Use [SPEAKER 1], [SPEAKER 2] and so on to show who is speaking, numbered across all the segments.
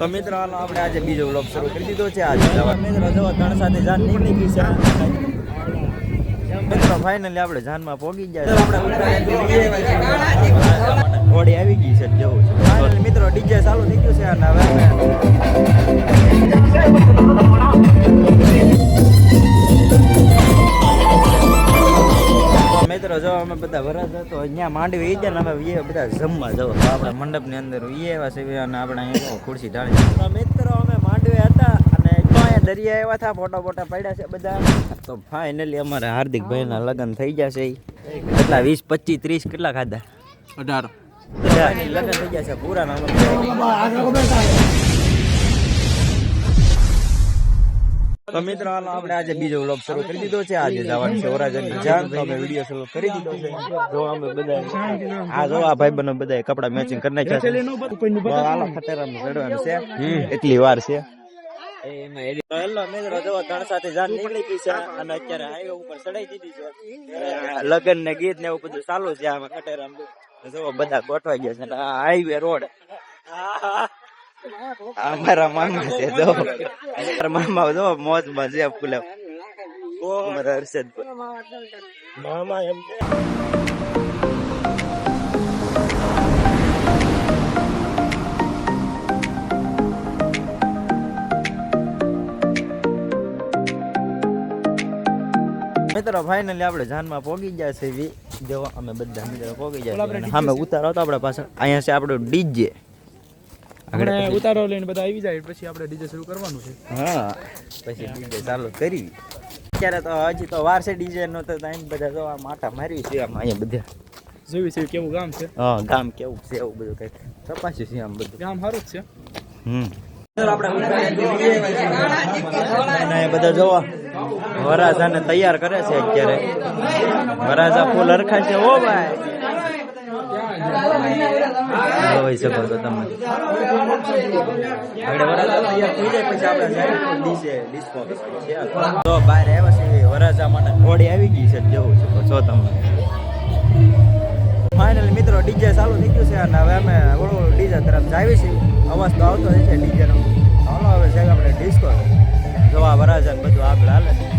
[SPEAKER 1] તો મિત્રો હાલો આપણે આજે બીજો વ્લોગ શરૂ કરી દીધો છે. આજે જવા મિત્રો જો ત્રણ સાથે જાન નીકળી છે. મિત્રો ફાઇનલી આપણે જાનમાં પહોંચી ગયા છે. આપણે ઘોડી આવી ગઈ છે જવું છે. મિત્રો અમે બધા વરસ હતો અહીંયા માંડવી એ ને અમે એ બધા જમવા જવો. તો આપણે મંડપની અંદર ઈ એવા છે અને આપણે અહીંયા ખુરશી ઢાળી. તો મિત્રો અમે માંડવી હતા અને અહીંયા દરિયા એવા હતા ફોટા ફોટા પડ્યા છે બધા. તો ફાઇનલી અમારે હાર્દિકભાઈના લગ્ન થઈ જશે કેટલા વીસ પચીસ ત્રીસ કેટલા ખાધા?
[SPEAKER 2] અઢાર.
[SPEAKER 1] લગ્ન થઈ ગયા છે પૂરા તો મિત્રો હાલ આપણે આજે બીજો વ્લોગ શરૂ કરી દીધો છે. આજે જવાનું છે ઓરાજનની જાન તો અમે વીડિયો શરૂ કરી દીધો છે. જો અમે બધા આ જો આ ભાઈ બનો બધા કપડા મેચિંગ કરી નાખ્યા છે. હાલો ખતરામાં ચડવાનું છે. એટલી વાર છે. તો હેલો મિત્રો જો ત્રણ સાથે જાન નીકળી છે અને અત્યારે હાઈવે ઉપર ચડાઈ દીધી છે. લગન ને ગીત ને એવું બધું ચાલુ છે આમાં ખટેરામાં બધા ગોઠવાઈ ગયા છે હાઈવે રોડ અમારા મામા છે તો. અમારા મામા તો મોજ મજે ફૂલે. અમારા હર્ષદ મામા એમ મિત્રો ફાઇનલી આપણે જાનમાં પોગી ગયા છે જો અમે બધા મિત્રો પોગી ગયા સામે ઉતારો હતો આપણે પાછળ અહીંયા છે આપણો ડીજે.
[SPEAKER 2] આપણે ઉતારો લઈને બધા આવી જાય પછી આપણે ડીજે શરૂ કરવાનું છે.
[SPEAKER 1] હા પછી ડીજે ચાલુ કરી. અત્યારે તો હજી તો વાર છે ડીજે નો તો ટાઈમ બધા જોવા માથા મારી છે આમ અહીંયા બધા.
[SPEAKER 2] જોયું છે કેવું ગામ છે?
[SPEAKER 1] હા ગામ કેવું છે એવું બધું કંઈક તપાસ્યું છે આમ બધું.
[SPEAKER 2] ગામ સારું જ છે.
[SPEAKER 1] હમ. અને બધા જોવા વરાજાને તૈયાર કરે છે અત્યારે. વરાજા ફૂલ હરખા છે ઓ ભાઈ. જોઈ શકો છો વરાજા માટે ઘોડી આવી ગઈ છે જોવું છો તમે ફાઇનલ મિત્રો ડીજે ચાલુ થઈ ગયું છે અને હવે અમે ઓળો ડીજે તરફ જાવી છીએ અવાજ તો આવતો હોય છે ડીજેનો હવે છે આપણે ડિસ્કો જોવા વરાજા ને બધું આગળ હાલે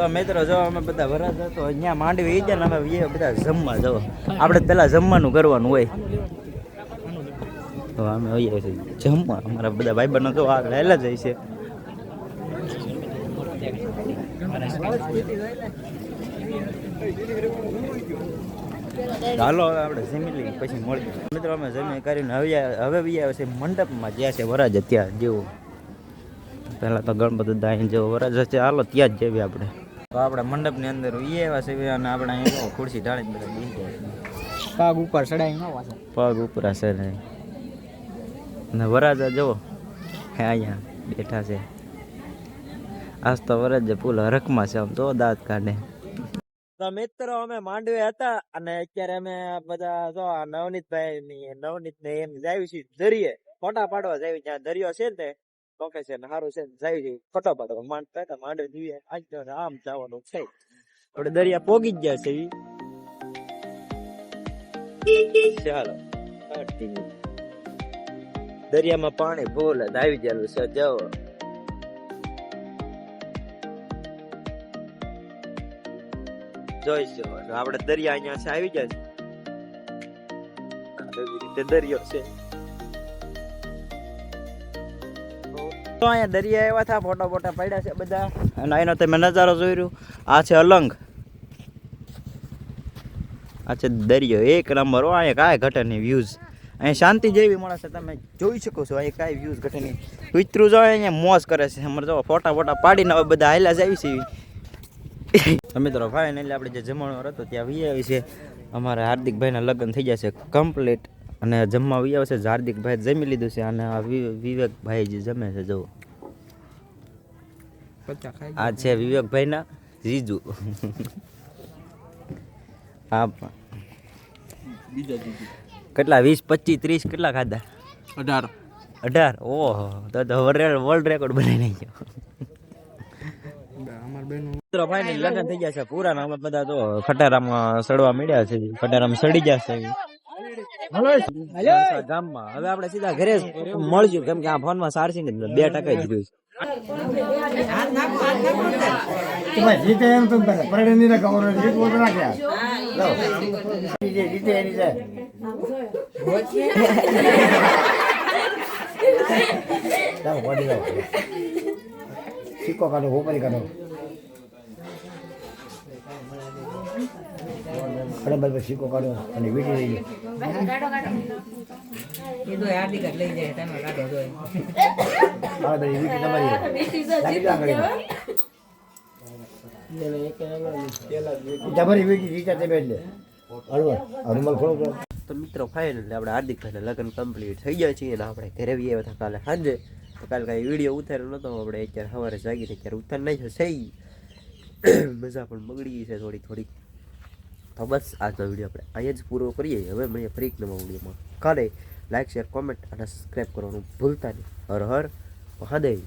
[SPEAKER 1] તો મિત્રો જો અમે બધા વરાજા તો અહીંયા માંડવી ઈ ગયા ને અમે બધા જમવા જો. આપણે પેલા જમવાનું કરવાનું હોય. તો અમે હોઈએ જમવા. અમારા બધા ભાઈ બહેનો તો આગળ હેલા જાય છે. ચાલો હવે આપણે જમી લઈએ, પછી મળીએ. મિત્રો, અમે જમી કરીને હવે હવે બી આવે છે મંડપમાં. જ્યાં છે વરાજ ત્યાં જેવું. પહેલાં તો ગણપતિ દાઈ જેવો વરાજ છે હાલો, ત્યાં જ જેવી આપણે. તો આપણે મંડપની અંદર ઈ એવા છે અને આપણે અહીંયા ખુરશી ઢાળીને બધા બેસી જાય.
[SPEAKER 2] પાગ ઉપર ચડાઈ ન વાસે
[SPEAKER 1] પગ ઉપર છે ને. વરાજા જો હે અહીંયા બેઠા છે. આજ તો વરાજે પુલ હરખમાં છે આમ તો દાંત કાઢે. તો મિત્રો અમે માંડવે હતા અને અત્યારે અમે બધા જો નવનીતભાઈ ની નવનીત ને એમ જાવી છે દરિયે ફોટા પાડવા જાવી છે. દરિયો છે ને લોકેશન સારું છે જાવી છે ફોટો પાડવા માંડતા હતા માંડવે જીવે, આજ તો આમ જવાનું છે. આપણે દરિયા પોગી જ છે ચાલો દરિયામાં પાણી ભૂલ આવી ગયેલું છે જવો જોઈશું આપણે દરિયા અહીંયા આવી જાય છે. રીતે દરિયો છે. તો અહીંયા દરિયા એવા હતા ફોટા ફોટા પડ્યા છે બધા. અને એનો તમે નજારો જોઈ રહ્યું. આ છે અલંગ. આ છે દરિયો. એક નંબર હો, અહીંયા કાંઈ ઘટે નહીં વ્યૂઝ અહીંયા શાંતિ જેવી મળે છે. તમે જોઈ શકો છો, અહીંયા કાંઈ વ્યૂઝ ઘટે નહીં. વિતરું જો અહીંયા મોજ કરે છે. અમારે જો ફોટા ફોટા પાડીને હવે બધા હાલ્યા જ આવી છે. તો મિત્રો ફાઇનલી આપણે જે જમણવાર હતો ત્યાં વી આવી છે. અમારા હાર્દિકભાઈના લગ્ન થઈ જશે કમ્પ્લીટ અને જમવા વી છે હાર્દિકભાઈ જમી લીધું છે અને વિવેકભાઈ જે જમે છે જુઓ. આ છે વિવેકભાઈના જીજુ હા કેટલા વીસ પચીસ ત્રીસ કેટલા ખાધા?
[SPEAKER 2] અઢાર.
[SPEAKER 1] અઢાર? ઓહો તો તો વર્લ્ડ રેકોર્ડ બનાવી નાખ્યો.
[SPEAKER 2] બેન
[SPEAKER 1] મિત્રો ફાઇનલ લગ્ન થઈ ગયા છે પૂરા અમે બધા તો ખટારામાં સડવા મળ્યા છે ખટારામાં સડી જશે ગામમાં હવે આપણે સીધા ઘરે જ મળશું. કેમ કે આ ફોનમાં સારસી ને બે ટકા દીધું રહ્યું છે.
[SPEAKER 3] જીતે એમ તો પરડે અરે બધા સિક્કો કાઢો અને વીટી લઈ તમારી વીટી જીતા તમે એટલે. હનુમાન ખોલો
[SPEAKER 1] તો મિત્રો ફાઇનલ આપણે હાર્દિકભાઈના લગ્ન કમ્પ્લીટ થઈ ગયા છીએ અને આપણે ઘરે બી આવ્યા હતા કાલે સાંજે. તો કાલે કાંઈ વીડિયો ઉતાર્યો નહોતો આપણે અત્યારે સવારે જાગીને અત્યારે ઉતાર નહીં છે. મજા પણ બગડી ગઈ છે થોડી થોડી તો બસ આજનો વીડિયો આપણે અહીંયા જ પૂરો કરીએ. હવે મળીએ ફરી એક નવા વિડીયોમાં. કાલે લાઇક શેર કોમેન્ટ અને સબસ્ક્રાઈબ કરવાનું ભૂલતા નહીં. હર હર મહાદેવ.